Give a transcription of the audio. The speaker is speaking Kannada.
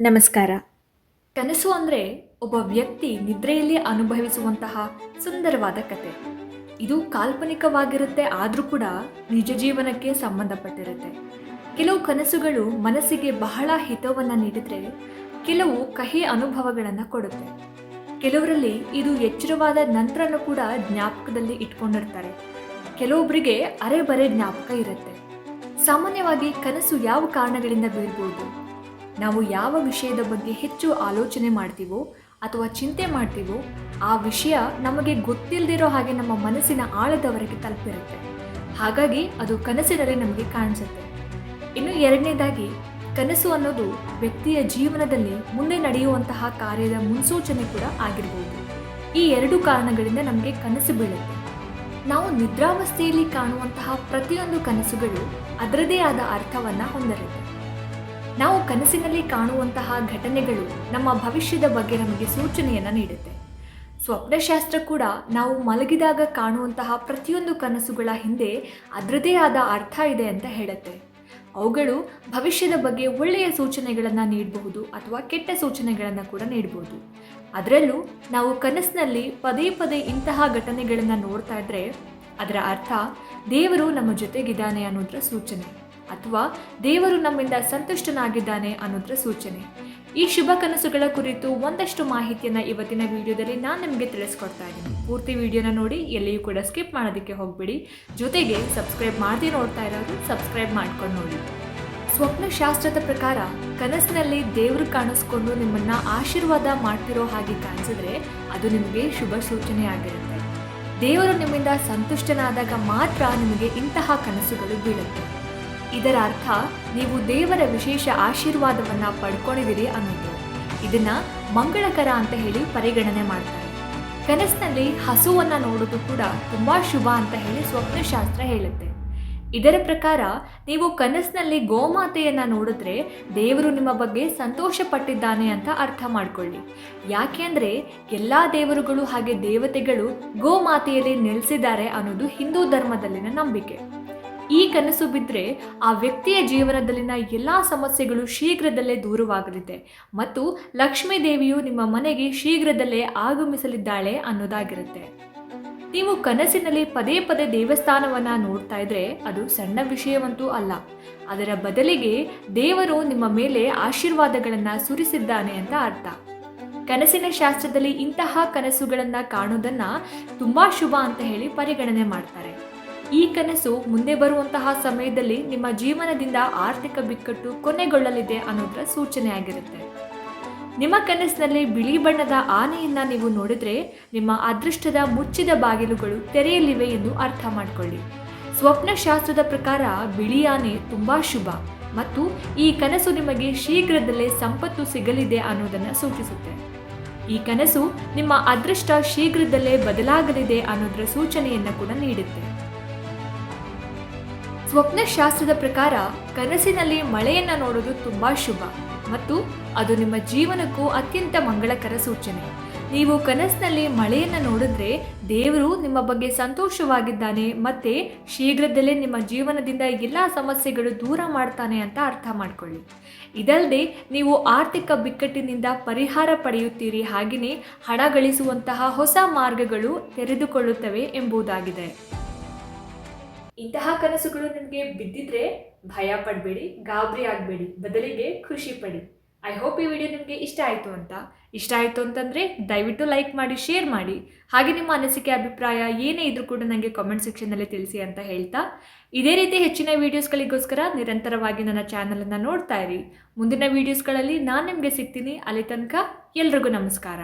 ನಮಸ್ಕಾರ. ಕನಸು ಅಂದರೆ ಒಬ್ಬ ವ್ಯಕ್ತಿ ನಿದ್ರೆಯಲ್ಲಿ ಅನುಭವಿಸುವಂತಹ ಸುಂದರವಾದ ಕತೆ. ಇದು ಕಾಲ್ಪನಿಕವಾಗಿರುತ್ತೆ, ಆದರೂ ಕೂಡ ನಿಜ ಜೀವನಕ್ಕೆ ಸಂಬಂಧಪಟ್ಟಿರುತ್ತೆ. ಕೆಲವು ಕನಸುಗಳು ಮನಸ್ಸಿಗೆ ಬಹಳ ಹಿತವನ್ನು ನೀಡಿದರೆ, ಕೆಲವು ಕಹಿ ಅನುಭವಗಳನ್ನು ಕೊಡುತ್ತೆ. ಕೆಲವರಲ್ಲಿ ಇದು ಎಚ್ಚರವಾದ ನಂತರನೂ ಕೂಡ ಜ್ಞಾಪಕದಲ್ಲಿ ಇಟ್ಕೊಂಡಿರ್ತಾರೆ. ಕೆಲವೊಬ್ಬರಿಗೆ ಅರೆ ಬರೆ ಜ್ಞಾಪಕ ಇರುತ್ತೆ. ಸಾಮಾನ್ಯವಾಗಿ ಕನಸು ಯಾವ ಕಾರಣಗಳಿಂದ ಬೀಳ್ಬೋದು ನಾವು ಯಾವ ವಿಷಯದ ಬಗ್ಗೆ ಹೆಚ್ಚು ಆಲೋಚನೆ ಮಾಡ್ತೀವೋ ಅಥವಾ ಚಿಂತೆ ಮಾಡ್ತೀವೋ, ಆ ವಿಷಯ ನಮಗೆ ಗೊತ್ತಿಲ್ಲದಿರೋ ಹಾಗೆ ನಮ್ಮ ಮನಸ್ಸಿನ ಆಳದವರೆಗೆ ತಲುಪಿರುತ್ತೆ. ಹಾಗಾಗಿ ಅದು ಕನಸಿನಲ್ಲಿ ನಮಗೆ ಕಾಣಿಸುತ್ತೆ. ಇನ್ನು ಎರಡನೇದಾಗಿ, ಕನಸು ಅನ್ನೋದು ವ್ಯಕ್ತಿಯ ಜೀವನದಲ್ಲಿ ಮುಂದೆ ನಡೆಯುವಂತಹ ಕಾರ್ಯದ ಮುನ್ಸೂಚನೆ ಕೂಡ ಆಗಿರ್ಬೋದು. ಈ ಎರಡು ಕಾರಣಗಳಿಂದ ನಮಗೆ ಕನಸು ಬೀಳುತ್ತೆ. ನಾವು ನಿದ್ರಾವಸ್ಥೆಯಲ್ಲಿ ಕಾಣುವಂತಹ ಪ್ರತಿಯೊಂದು ಕನಸುಗಳು ಅದರದೇ ಆದ ಅರ್ಥವನ್ನು ಹೊಂದಿರುತ್ತೆ. ನಾವು ಕನಸಿನಲ್ಲಿ ಕಾಣುವಂತಹ ಘಟನೆಗಳು ನಮ್ಮ ಭವಿಷ್ಯದ ಬಗ್ಗೆ ನಮಗೆ ಸೂಚನೆಯನ್ನು ನೀಡುತ್ತೆ. ಸ್ವಪ್ನಶಾಸ್ತ್ರ ಕೂಡ ನಾವು ಮಲಗಿದಾಗ ಕಾಣುವಂತಹ ಪ್ರತಿಯೊಂದು ಕನಸುಗಳ ಹಿಂದೆ ಅದರದೇ ಆದ ಅರ್ಥ ಇದೆ ಅಂತ ಹೇಳುತ್ತೆ. ಅವುಗಳು ಭವಿಷ್ಯದ ಬಗ್ಗೆ ಒಳ್ಳೆಯ ಸೂಚನೆಗಳನ್ನು ನೀಡಬಹುದು ಅಥವಾ ಕೆಟ್ಟ ಸೂಚನೆಗಳನ್ನು ಕೂಡ ನೀಡಬಹುದು. ಅದರಲ್ಲೂ ನಾವು ಕನಸಿನಲ್ಲಿ ಪದೇ ಪದೇ ಇಂತಹ ಘಟನೆಗಳನ್ನು ನೋಡ್ತಾ ಇದ್ರೆ ಅದರ ಅರ್ಥ ದೇವರು ನಮ್ಮ ಜೊತೆಗಿದ್ದಾನೆ ಅನ್ನೋದ್ರ ಸೂಚನೆ. ಅಥವಾ ದೇವರು ನಮ್ಮಿಂದ ಸಂತುಷ್ಟನಾಗಿದ್ದಾನೆ ಅನ್ನೋದ್ರ ಸೂಚನೆ. ಈ ಶುಭ ಕನಸುಗಳ ಕುರಿತು ಒಂದಷ್ಟು ಮಾಹಿತಿಯನ್ನು ಇವತ್ತಿನ ವಿಡಿಯೋದಲ್ಲಿ ನಾನು ನಿಮಗೆ ತಿಳಿಸ್ಕೊಡ್ತಾ ಇದ್ದೀನಿ. ಪೂರ್ತಿ ವಿಡಿಯೋನ ನೋಡಿ, ಎಲ್ಲಿಯೂ ಕೂಡ ಸ್ಕಿಪ್ ಮಾಡೋದಕ್ಕೆ ಹೋಗಬೇಡಿ. ಜೊತೆಗೆ ಸಬ್ಸ್ಕ್ರೈಬ್ ಮಾಡದೆ ನೋಡ್ತಾ ಇರೋದು ಸಬ್ಸ್ಕ್ರೈಬ್ ಮಾಡ್ಕೊಂಡು ನೋಡಿ. ಸ್ವಪ್ನಶಾಸ್ತ್ರದ ಪ್ರಕಾರ, ಕನಸಿನಲ್ಲಿ ದೇವರು ಕಾಣಿಸ್ಕೊಂಡು ನಿಮ್ಮನ್ನ ಆಶೀರ್ವಾದ ಮಾಡ್ತಿರೋ ಹಾಗೆ ಕಾಣಿಸಿದ್ರೆ ಅದು ನಿಮಗೆ ಶುಭ ಸೂಚನೆ ಆಗಿರುತ್ತೆ. ದೇವರು ನಿಮ್ಮಿಂದ ಸಂತುಷ್ಟನಾದಾಗ ಮಾತ್ರ ನಿಮಗೆ ಇಂತಹ ಕನಸುಗಳು ಬೀಳುತ್ತೆ. ಇದರ ಅರ್ಥ ನೀವು ದೇವರ ವಿಶೇಷ ಆಶೀರ್ವಾದವನ್ನ ಪಡ್ಕೊಂಡಿದ್ದೀರಿ ಅನ್ನೋದು. ಇದನ್ನ ಮಂಗಳಕರ ಅಂತ ಹೇಳಿ ಪರಿಗಣನೆ ಮಾಡ್ತಾರೆ. ಕನಸಿನಲ್ಲಿ ಹಸುವನ್ನ ನೋಡೋದು ಕೂಡ ತುಂಬಾ ಶುಭ ಅಂತ ಹೇಳಿ ಸ್ವಪ್ನಶಾಸ್ತ್ರ ಹೇಳುತ್ತೆ. ಇದರ ಪ್ರಕಾರ, ನೀವು ಕನಸಿನಲ್ಲಿ ಗೋಮಾತೆಯನ್ನ ನೋಡಿದ್ರೆ ದೇವರು ನಿಮ್ಮ ಬಗ್ಗೆ ಸಂತೋಷ ಪಟ್ಟಿದ್ದಾನೆ ಅಂತ ಅರ್ಥ ಮಾಡ್ಕೊಳ್ಳಿ. ಯಾಕೆಂದ್ರೆ ಎಲ್ಲಾ ದೇವರುಗಳು ಹಾಗೆ ದೇವತೆಗಳು ಗೋಮಾತೆಯಲ್ಲಿ ನೆಲೆಸಿದ್ದಾರೆ ಅನ್ನೋದು ಹಿಂದೂ ಧರ್ಮದಲ್ಲಿನ ನಂಬಿಕೆ. ಈ ಕನಸು ಬಿದ್ದರೆ ಆ ವ್ಯಕ್ತಿಯ ಜೀವನದಲ್ಲಿನ ಎಲ್ಲ ಸಮಸ್ಯೆಗಳು ಶೀಘ್ರದಲ್ಲೇ ದೂರವಾಗಲಿದೆ. ಮತ್ತು ಲಕ್ಷ್ಮೀ ದೇವಿಯು ನಿಮ್ಮ ಮನೆಗೆ ಶೀಘ್ರದಲ್ಲೇ ಆಗಮಿಸಲಿದ್ದಾಳೆ ಅನ್ನೋದಾಗಿರುತ್ತೆ. ನೀವು ಕನಸಿನಲ್ಲಿ ಪದೇ ಪದೇ ದೇವಸ್ಥಾನವನ್ನು ನೋಡ್ತಾ ಇದ್ರೆ ಅದು ಸಣ್ಣ ವಿಷಯವಂತೂ ಅಲ್ಲ. ಅದರ ಬದಲಿಗೆ ದೇವರು ನಿಮ್ಮ ಮೇಲೆ ಆಶೀರ್ವಾದಗಳನ್ನು ಸುರಿಸಿದ್ದಾನೆ ಅಂತ ಅರ್ಥ. ಕನಸಿನ ಶಾಸ್ತ್ರದಲ್ಲಿ ಇಂತಹ ಕನಸುಗಳನ್ನು ಕಾಣೋದನ್ನ ತುಂಬ ಶುಭ ಅಂತ ಹೇಳಿ ಪರಿಗಣನೆ ಮಾಡ್ತಾರೆ. ಈ ಕನಸು ಮುಂದೆ ಬರುವಂತಹ ಸಮಯದಲ್ಲಿ ನಿಮ್ಮ ಜೀವನದಿಂದ ಆರ್ಥಿಕ ಬಿಕ್ಕಟ್ಟು ಕೊನೆಗೊಳ್ಳಲಿದೆ ಅನ್ನೋದರ ಸೂಚನೆ ಆಗಿರುತ್ತೆ. ನಿಮ್ಮ ಕನಸಿನಲ್ಲಿ ಬಿಳಿ ಬಣ್ಣದ ಆನೆಯನ್ನ ನೀವು ನೋಡಿದ್ರೆ ನಿಮ್ಮ ಅದೃಷ್ಟದ ಮುಚ್ಚಿದ ಬಾಗಿಲುಗಳು ತೆರೆಯಲಿವೆ ಎಂದು ಅರ್ಥ ಮಾಡಿಕೊಳ್ಳಿ. ಸ್ವಪ್ನಶಾಸ್ತ್ರದ ಪ್ರಕಾರ ಬಿಳಿ ಆನೆ ತುಂಬಾ ಶುಭ ಮತ್ತು ಈ ಕನಸು ನಿಮಗೆ ಶೀಘ್ರದಲ್ಲೇ ಸಂಪತ್ತು ಸಿಗಲಿದೆ ಅನ್ನೋದನ್ನ ಸೂಚಿಸುತ್ತೆ. ಈ ಕನಸು ನಿಮ್ಮ ಅದೃಷ್ಟ ಶೀಘ್ರದಲ್ಲೇ ಬದಲಾಗಲಿದೆ ಅನ್ನೋದರ ಸೂಚನೆಯನ್ನು ಕೂಡ ನೀಡುತ್ತೆ. ಸ್ವಪ್ನಶಾಸ್ತ್ರದ ಪ್ರಕಾರ ಕನಸಿನಲ್ಲಿ ಮಳೆಯನ್ನ ನೋಡೋದು ತುಂಬಾ ಶುಭ. ಮತ್ತು ಅದು ನಿಮ್ಮ ಜೀವನಕ್ಕೂ ಅತ್ಯಂತ ಮಂಗಳಕರ ಸೂಚನೆ. ನೀವು ಕನಸಿನಲ್ಲಿ ಮಳೆಯನ್ನ ನೋಡಿದ್ರೆ ದೇವರು ನಿಮ್ಮ ಬಗ್ಗೆ ಸಂತೋಷವಾಗಿದ್ದಾನೆ ಮತ್ತೆ ಶೀಘ್ರದಲ್ಲೇ ನಿಮ್ಮ ಜೀವನದಿಂದ ಎಲ್ಲ ಸಮಸ್ಯೆಗಳು ದೂರ ಮಾಡ್ತಾನೆ ಅಂತ ಅರ್ಥ ಮಾಡಿಕೊಳ್ಳಿ. ಇದಲ್ಲದೆ ನೀವು ಆರ್ಥಿಕ ಬಿಕ್ಕಟ್ಟಿನಿಂದ ಪರಿಹಾರ ಪಡೆಯುತ್ತೀರಿ ಹಾಗೆಯೇ ಹಣ ಗಳಿಸುವಂತಹ ಹೊಸ ಮಾರ್ಗಗಳು ತೆರೆದುಕೊಳ್ಳುತ್ತವೆ ಎಂಬುದಾಗಿದೆ. ಇಂತಹ ಕನಸುಗಳು ನಿಮಗೆ ಬಿದ್ದಿದ್ರೆ ಭಯ ಪಡಬೇಡಿ, ಗಾಬರಿ ಆಗಬೇಡಿ, ಬದಲಿಗೆ ಖುಷಿ ಪಡಿ. ಐ ಹೋಪ್ ಈ ವಿಡಿಯೋ ನಿಮಗೆ ಇಷ್ಟ ಆಯಿತು ಅಂತ. ಇಷ್ಟ ಆಯಿತು ಅಂತಂದರೆ ದಯವಿಟ್ಟು ಲೈಕ್ ಮಾಡಿ ಶೇರ್ ಮಾಡಿ. ಹಾಗೆ ನಿಮ್ಮ ಅನಿಸಿಕೆ, ಅಭಿಪ್ರಾಯ ಏನೇ ಇದ್ರೂ ಕೂಡ ನನಗೆ ಕಾಮೆಂಟ್ ಸೆಕ್ಷನಲ್ಲಿ ತಿಳಿಸಿ ಅಂತ ಹೇಳ್ತಾ. ಇದೇ ರೀತಿ ಹೆಚ್ಚಿನ ವೀಡಿಯೋಸ್ಗಳಿಗೋಸ್ಕರ ನಿರಂತರವಾಗಿ ನನ್ನ ಚಾನಲನ್ನು ನೋಡ್ತಾ ಇರಿ. ಮುಂದಿನ ವೀಡಿಯೋಸ್ಗಳಲ್ಲಿ ನಾನು ನಿಮಗೆ ಸಿಗ್ತೀನಿ. ಅಲ್ಲಿ ತನಕ ಎಲ್ರಿಗೂ ನಮಸ್ಕಾರ.